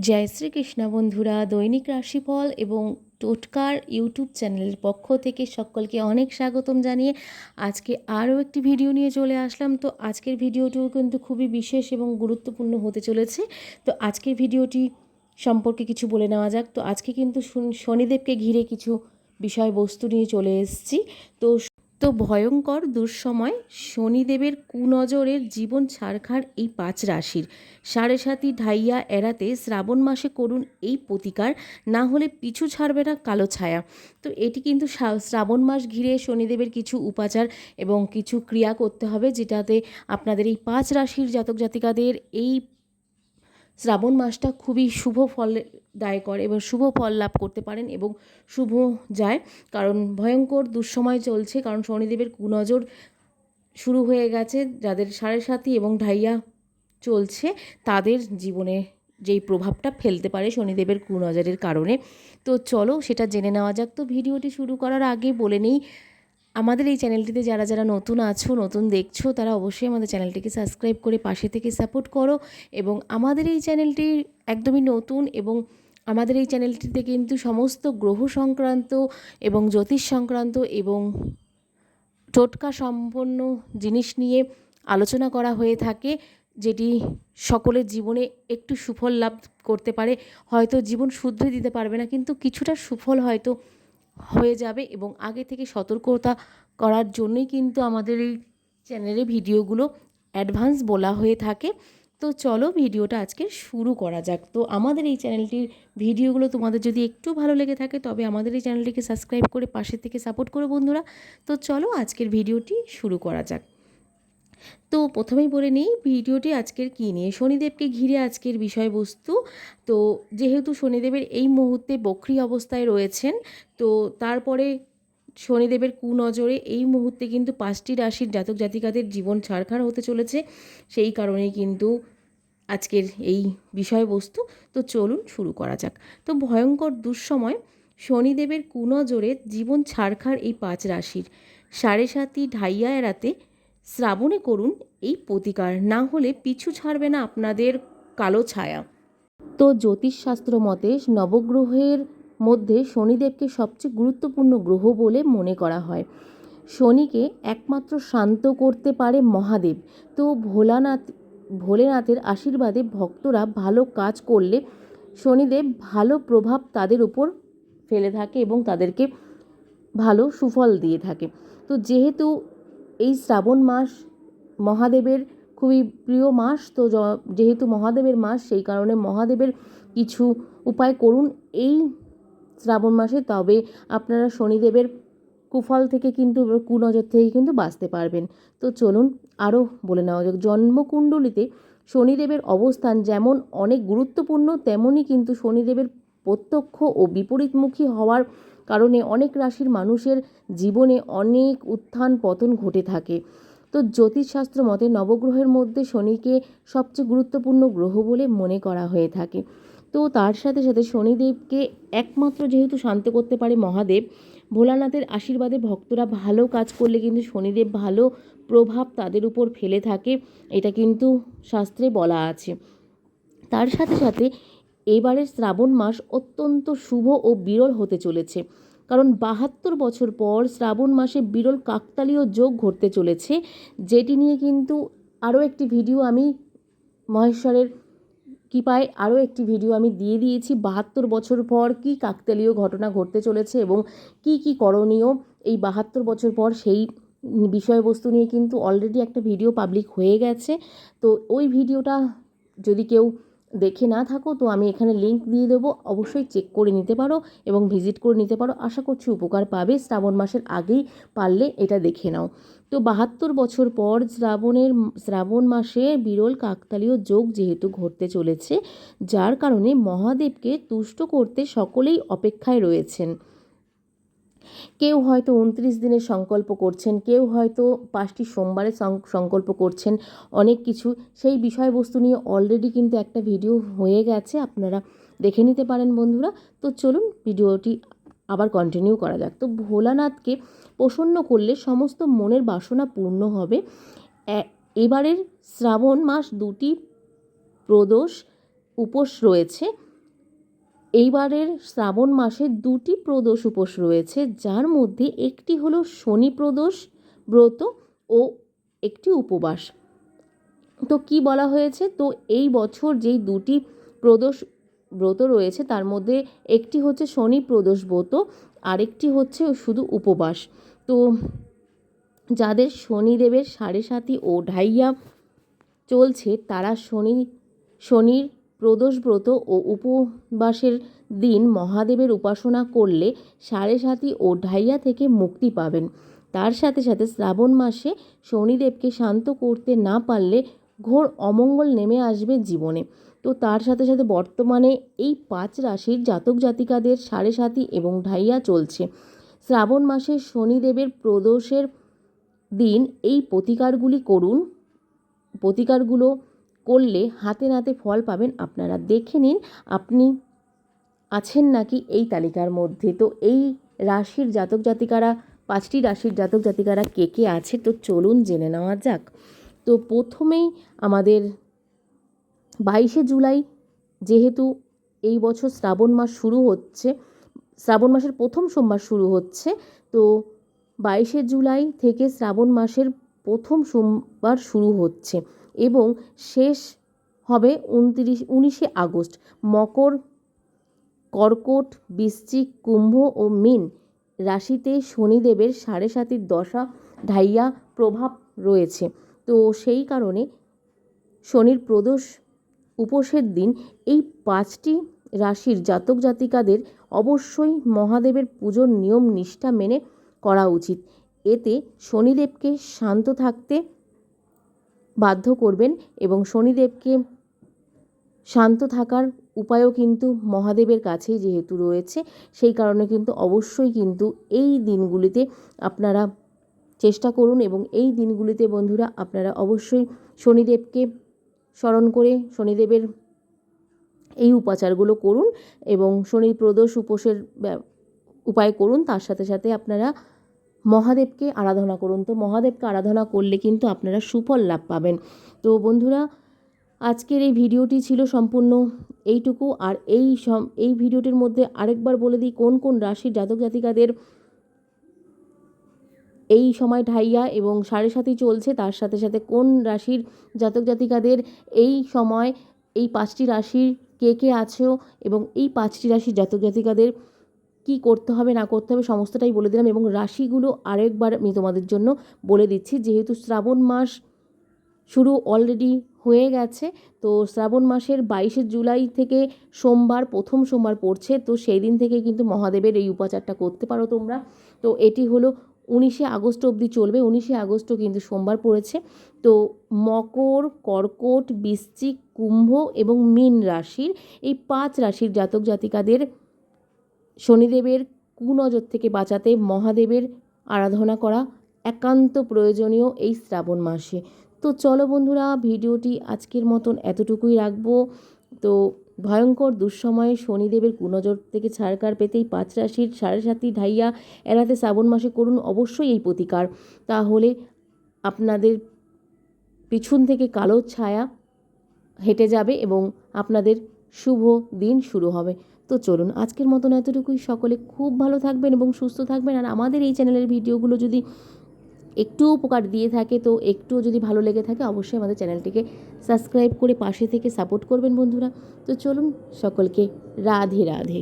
জয় শ্রীকৃষ্ণ বন্ধুরা, দৈনিক রাশিফল এবং টোটকার ইউটিউব চ্যানেলের পক্ষ থেকে সকলকে অনেক স্বাগতম জানিয়ে আজকে আরও একটি ভিডিও নিয়ে চলে আসলাম। তো আজকের ভিডিওটিও কিন্তু খুবই বিশেষ এবং গুরুত্বপূর্ণ হতে চলেছে। তো আজকের ভিডিওটি সম্পর্কে কিছু বলে নেওয়া যাক। তো আজকে কিন্তু শনি- শনিদেবকে ঘিরে কিছু বিষয়বস্তু নিয়ে চলে এসেছি। তো তো ভয়ঙ্কর দুঃসময় শনিদেবের কুনজরের জীবন ছাড়খার এই পাঁচ রাশির। সাড়ে সাতি ঢাইয়া এড়াতে শ্রাবণ মাসে করুন এই প্রতিকার, না হলে পিছু ছাড়বে না কালো ছায়া। তো এটি কিন্তু শ্রাবণ মাস ঘিরে শনিদেবের কিছু উপাচার এবং কিছু ক্রিয়া করতে হবে, যেটাতে আপনাদের এই পাঁচ রাশির জাতক জাতিকাদের এই শ্রাবণ মাসটা খুবই শুভ ফল দায় করে এবং শুভ ফল লাভ করতে পারেন এবং শুভ যায়। কারণ ভয়ঙ্কর দুঃসময় চলছে, কারণ শনিদেবের কুনজর শুরু হয়ে গেছে, যাদের সাড়ে সাথী এবং ঢাইয়া চলছে, তাদের জীবনে যেই প্রভাবটা ফেলতে পারে শনিদেবের কুনজরের কারণে। তো চলো সেটা জেনে নেওয়া যাক। তো ভিডিওটি শুরু করার আগে বলে নেই আমাদের এই চ্যানেলটিতে যারা যারা নতুন আছো, নতুন দেখছ, তারা অবশ্যই আমাদের চ্যানেলটিকে সাবস্ক্রাইব করে পাশে থেকে সাপোর্ট করো এবং আমাদের এই চ্যানেলটি একদমই নতুন এবং আমাদের এই চ্যানেলটিতে কিন্তু সমস্ত গ্রহ সংক্রান্ত এবং জ্যোতিষ সংক্রান্ত এবং টোটকা সম্পন্ন জিনিস নিয়ে আলোচনা করা হয়ে থাকে, যেটি সকলের জীবনে একটু সুফল লাভ করতে পারে। হয়তো জীবন শুধরে দিতে পারবে না, কিন্তু কিছুটা সুফল হয়তো হয়ে যাবে এবং আগে থেকে সতর্কতা করার জন্যই কিন্তু আমাদের এই চ্যানেলে ভিডিওগুলো অ্যাডভান্স বলা হয়ে থাকে। তো চলো ভিডিওটা আজকে শুরু করা যাক। তো আমাদের এই চ্যানেলটির ভিডিওগুলো তোমাদের যদি একটু ভালো লেগে থাকে, তবে আমাদের এই চ্যানেলটিকে সাবস্ক্রাইব করে পাশে থেকে সাপোর্ট করো বন্ধুরা। তো চলো আজকের ভিডিওটি শুরু করা যাক। তো প্রথমেই বলে নিই, ভিডিওটি আজকের কী নিয়ে? শনিদেবকে ঘিরে আজকের বিষয়বস্তু। তো যেহেতু শনিদেবের এই মুহূর্তে বক্রি অবস্থায় রয়েছেন, তো তারপরে শনিদেবের কুনজরে এই মুহূর্তে কিন্তু পাঁচটি রাশির জাতক জাতিকাদের জীবন ছাড়খাড় হতে চলেছে। সেই কারণেই কিন্তু আজকের এই বিষয়বস্তু। তো চলুন শুরু করা যাক। তো ভয়ঙ্কর দুঃসময় শনিদেবের কুনজরে জীবন ছাড়খাড় এই পাঁচ রাশির। সাড়ে সাতি ঢাইয়া এড়াতে শ্রাবণে করুন এই প্রতিকার, না হলে পিছু ছাড়বে না আপনাদের কালো ছায়া। তো জ্যোতিষশাস্ত্র মতে নবগ্রহের মধ্যে শনিদেবকে সবচেয়ে গুরুত্বপূর্ণ গ্রহ বলে মনে করা হয়। শনিকে একমাত্র শান্ত করতে পারে মহাদেব। তো ভোলানাথ, ভোলেনাথের আশীর্বাদে ভক্তরা ভালো কাজ করলে শনিদেব ভালো প্রভাব তাদের উপর ফেলে থাকে এবং তাদেরকে ভালো সুফল দিয়ে থাকে। তো যেহেতু এই শ্রাবণ মাস মহাদেবের খুবই প্রিয় মাস। তো যেহেতু মহাদেবের মাস, সেই কারণে মহাদেবের কিছু উপায় করুন এই শ্রাবণ মাসে। তবে আপনারা শনিদেবের কুফল থেকে কিন্তু, কুনজর থেকে কিন্তু বাঁচতে পারবেন। তো চলুন আরও বলে নেওয়া যাক। জন্মকুণ্ডলিতে শনিদেবের অবস্থান যেমন অনেক গুরুত্বপূর্ণ, তেমনই কিন্তু শনিদেবের প্রত্যক্ষ ও বিপরীতমুখী হওয়ার কারণে অনেক রাশির মানুষের জীবনে অনেক উত্থান পতন ঘটে থাকে। তো জ্যোতিষশাস্ত্র মতে নবগ্রহের মধ্যে শনিকে সবচেয়ে গুরুত্বপূর্ণ গ্রহ বলে মনে করা হয়ে থাকে। তো তার সাথে সাথে শনিদেবকে একমাত্র যেহেতু শান্ত করতে পারে মহাদেব, ভোলানাথের আশীর্বাদে ভক্তরা ভালো কাজ করলে কিন্তু শনিদেব ভালো প্রভাব তাদের উপর ফেলে থাকে, এটা কিন্তু শাস্ত্রে বলা আছে। তার সাথে সাথে এবারের শ্রাবণ মাস অত্যন্ত শুভ ও বিরল হতে চলেছে। কারণ বাহাত্তর বছর পর শ্রাবণ মাসে বিরল কাকতালীয় যোগ ঘটতে চলেছে, যেটি নিয়ে কিন্তু আরও একটি ভিডিও আমি মহেশ্বরের কৃপায় আরও একটি ভিডিও আমি দিয়ে দিয়েছি, বাহাত্তর বছর পর কী কাকতালীয় ঘটনা ঘটতে চলেছে এবং কি কি করণীয়। এই বাহাত্তর বছর পর সেই বিষয়বস্তু নিয়ে কিন্তু অলরেডি একটা ভিডিও পাবলিক হয়ে গেছে। তো ওই ভিডিওটা যদি কেউ দেখে না থাকো, তো আমি এখানে লিঙ্ক দিয়ে দেবো। অবশ্যই চেক করে নিতে পারো এবং ভিজিট করে নিতে পারো। আশা করছি উপকার পাবে। শ্রাবণ মাসের আগেই পারলে এটা দেখে নাও। তো বাহাত্তর বছর পর শ্রাবণের, শ্রাবণ মাসে বিরল কাকতালীয় যোগ যেহেতু ঘটতে চলেছে, যার কারণে মহাদেবকে তুষ্ট করতে সকলেই অপেক্ষায় রয়েছেন। কেউ হয়তো উনত্রিশ দিনের সংকল্প করছেন, কেউ হয়তো পাঁচটি সোমবারের সংকল্প করছেন, অনেক কিছু। সেই বিষয়বস্তু নিয়ে অলরেডি কিন্তু একটা ভিডিও হয়ে গেছে, আপনারা দেখে নিতে পারেন বন্ধুরা। তো চলুন ভিডিওটি আবার কন্টিনিউ করা যাক। তো ভোলানাথকে প্রসন্ন করলে সমস্ত মনের বাসনা পূর্ণ হবে। এবারের শ্রাবণ মাস দুটি প্রদোষ উপোস রয়েছে। এইবারের শ্রাবণ মাসে দুটি প্রদোষ উপোস রয়েছে, যার মধ্যে একটি হলো শনি প্রদোষ, ব্রত ও একটি উপবাস। তো কি বলা হয়েছে? তো এই বছর যেই দুটি প্রদোষ ব্রত রয়েছে, তার মধ্যে একটি হচ্ছে শনি প্রদোষ ব্রত, আরেকটি হচ্ছে শুধু উপবাস। তো যাদের শনিদেবের সাড়ে সাতি ও ঢাইয়া চলছে, তারা শনি, শনির প্রদোষ ব্রত ও উপবাসের দিন মহাদেবের উপাসনা করলে সাড়ে সাতি ও ঢাইয়া থেকে মুক্তি পাবেন। তার সাথে সাথে শ্রাবণ মাসে শনিদেবকে শান্ত করতে না পারলে ঘোর অমঙ্গল নেমে আসবে জীবনে। তো তার সাথে সাথে বর্তমানে এই পাঁচ রাশির জাতক জাতিকাদের সাড়ে সাতি এবং ঢাইয়া চলছে। শ্রাবণ মাসে শনিদেবের প্রদোষের দিন এই প্রতিকারগুলি করুন। প্রতিকারগুলো করলে হাতে নাতে ফল পাবেন আপনারা। দেখে নিন, আপনি আছেন নাকি এই তালিকার মধ্যে? তো এই রাশির জাতক জাতিকারা, পাঁচটি রাশির জাতক জাতিকারা কে কে আছে? তো চলুন জেনে নেওয়া যাক। তো প্রথমেই আমাদের বাইশে জুলাই, যেহেতু এই বছর শ্রাবণ মাস শুরু হচ্ছে, শ্রাবণ মাসের প্রথম সোমবার শুরু হচ্ছে, তো বাইশে জুলাই থেকে শ্রাবণ মাসের প্রথম সোমবার শুরু হচ্ছে। এবং শেষ হবে উনত্রিশ, উনিশে আগস্ট। মকর, কর্কট, বৃশ্চিক, কুম্ভ ও মীন রাশিতে শনিদেবের সাড়ে সাতির দশা ঢাইয়া প্রভাব রয়েছে। তো সেই কারণে শনির প্রদোষ উপোসের দিন এই পাঁচটি রাশির জাতক জাতিকাদের অবশ্যই মহাদেবের পুজোর নিয়ম নিষ্ঠা মেনে করা উচিত। এতে শনিদেবকে শান্ত থাকতে বাধ্য করবেন এবং শনিদেবকে শান্ত থাকার উপায়ও কিন্তু মহাদেবের কাছেই যেহেতু রয়েছে, সেই কারণে কিন্তু অবশ্যই কিন্তু এই দিনগুলিতে আপনারা চেষ্টা করুন এবং এই দিনগুলিতে বন্ধুরা আপনারা অবশ্যই শনিদেবকে স্মরণ করে শনিদেবের এই উপাচারগুলো করুন এবং শনি প্রদোষ উপোসের উপায় করুন, তার সাথে সাথে আপনারা মহাদেবকে আরাধনা করুন। তো মহাদেবকে আরাধনা করলে কিন্তু আপনারা সুফল লাভ পাবেন। তো বন্ধুরা, আজকের এই ভিডিওটি ছিল সম্পূর্ণ এইটুকু। আর এই সম, এই ভিডিওটির মধ্যে আরেকবার বলে দিই, কোন কোন রাশির জাতক জাতিকাদের এই সময় ঢাইয়া এবং সাড়ে সাথী চলছে, তার সাথে সাথে কোন রাশির জাতক জাতিকাদের এই সময় এই পাঁচটি রাশির কে কে আছেও এবং এই পাঁচটি রাশির জাতক জাতিকাদের কি করতে হবে, না করতে হবে সমস্তটাই বলে দিলাম এবং রাশিগুলো আরেকবার আমি তোমাদের জন্য বলে দিচ্ছি। যেহেতু শ্রাবণ মাস শুরু অলরেডি হয়ে গেছে, তো শ্রাবণ মাসের বাইশে জুলাই থেকে সোমবার, প্রথম সোমবার পড়ছে, তো সেই দিন থেকে কিন্তু মহাদেবের এই উপাচারটা করতে পারো তোমরা। তো এটি হলো উনিশে আগস্ট অবধি চলবে, উনিশে আগস্টও কিন্তু সোমবার পড়েছে। তো মকর, কর্কট, বৃশ্চিক, কুম্ভ এবং মীন রাশির এই পাঁচ রাশির জাতক জাতিকাদের শনিদেবের কুনজর থেকে বাঁচাতে মহাদেবের আরাধনা করা একান্ত প্রয়োজনীয় এই শ্রাবণ মাসে। তো চলো বন্ধুরা, ভিডিওটি আজকের মতন এতটুকুই রাখব। তো ভয়ঙ্কর দুঃসময়ে শনিদেবের কুনজর থেকে ছাড়কার পেতেই পাঁচ রাশির সাড়ে সাতটি ঢাইয়া এড়াতে শ্রাবণ মাসে করুন অবশ্যই এই প্রতিকার। তাহলে আপনাদের পিছন থেকে কালো ছায়া হেঁটে যাবে এবং আপনাদের শুভ দিন শুরু হবে। তো চলুন আজকের মতন এতটুকুই। সকলে খুব ভালো থাকবেন এবং সুস্থ থাকবেন। আর আমাদের এই চ্যানেলের ভিডিওগুলো যদি একটু উপকার দিয়ে থাকে, তো একটুও যদি ভালো লেগে থাকে, অবশ্যই আমাদের চ্যানেলটিকে সাবস্ক্রাইব করে পাশে থেকে সাপোর্ট করবেন বন্ধুরা। তো চলুন সকলকে রাধে রাধে।